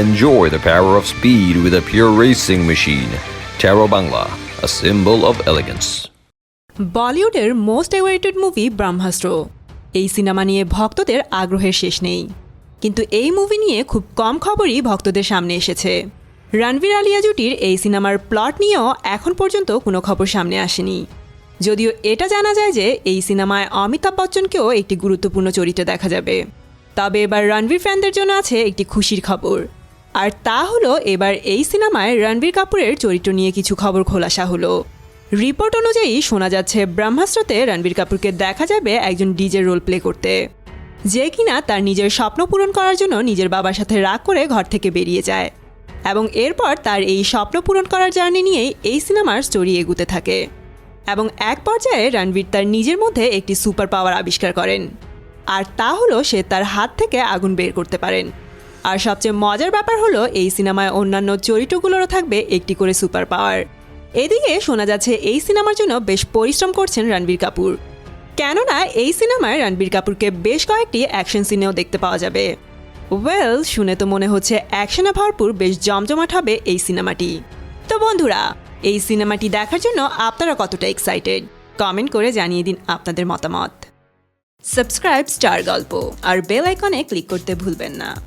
Enjoy the power of speed with a pure racing machine. Taro Bangla, a symbol of elegance. বলিউডের most awaited movie Brahmastra এই সিনেমা নিয়ে ভক্তদের আগ্রহের শেষ নেই। কিন্তু এই মুভি নিয়ে খুব কম খবরই ভক্তদের সামনে এসেছে। রণবীর আলিয়া জুটির এই সিনেমার প্লট নিয়েও এখন পর্যন্ত কোনো খবর সামনে আসেনি। যদিও এটা জানা যায় যে এই সিনেমায় অমিতাভ বচ্চনকেও একটি গুরুত্বপূর্ণ চরিত্রে দেখা যাবে। তবে এবার রণবীর ফ্যানদের জন্য আছে একটি খুশির খবর। আর তা হলো এবার এই সিনেমায় রণবীর কাপুরের চরিত্র নিয়ে কিছু খবর খোলাসা হলো। রিপোর্ট অনুযায়ী শোনা যাচ্ছে, ব্রহ্মাস্ত্রতে রণবীর কাপুরকে দেখা যাবে একজন ডিজের রোল প্লে করতে। যে কিনা তার নিজের স্বপ্ন পূরণ করার জন্য নিজের বাবার সাথে রাগ করে ঘর থেকে বেরিয়ে যায়। এবং এরপর তার এই স্বপ্ন পূরণ করার জার্নি নিয়েই এই সিনেমার স্টোরি এগুতে থাকে। এবং এক পর্যায়ে রণবীর তার নিজের মধ্যে একটি সুপার পাওয়ার আবিষ্কার করেন। আর তা হলো সে তার হাত থেকে আগুন বের করতে পারেন। আর সবচেয়ে মজার ব্যাপার হলো, এই সিনেমায় অন্যান্য চরিত্রগুলোরও থাকবে একটি করে সুপার পাওয়ার। এদিকে শোনা যাচ্ছে, এই সিনেমার জন্য বেশ পরিশ্রম করছেন রণবীর কাপুর। কেননা, এই সিনেমায় রণবীর কাপুরকে বেশ কয়েকটি অ্যাকশন সিনেও দেখতে পাওয়া যাবে। ওয়েল, শুনে তো মনে হচ্ছে অ্যাকশনে ভরপুর, বেশ জমজমাট হবে এই সিনেমাটি। তো বন্ধুরা, এই সিনেমাটি দেখার জন্য আপনারা কতটা এক্সাইটেড কমেন্ট করে জানিয়ে দিন আপনাদের মতামত। সাবস্ক্রাইব স্টার গল্প আর বেল আইকনে ক্লিক করতে ভুলবেন না।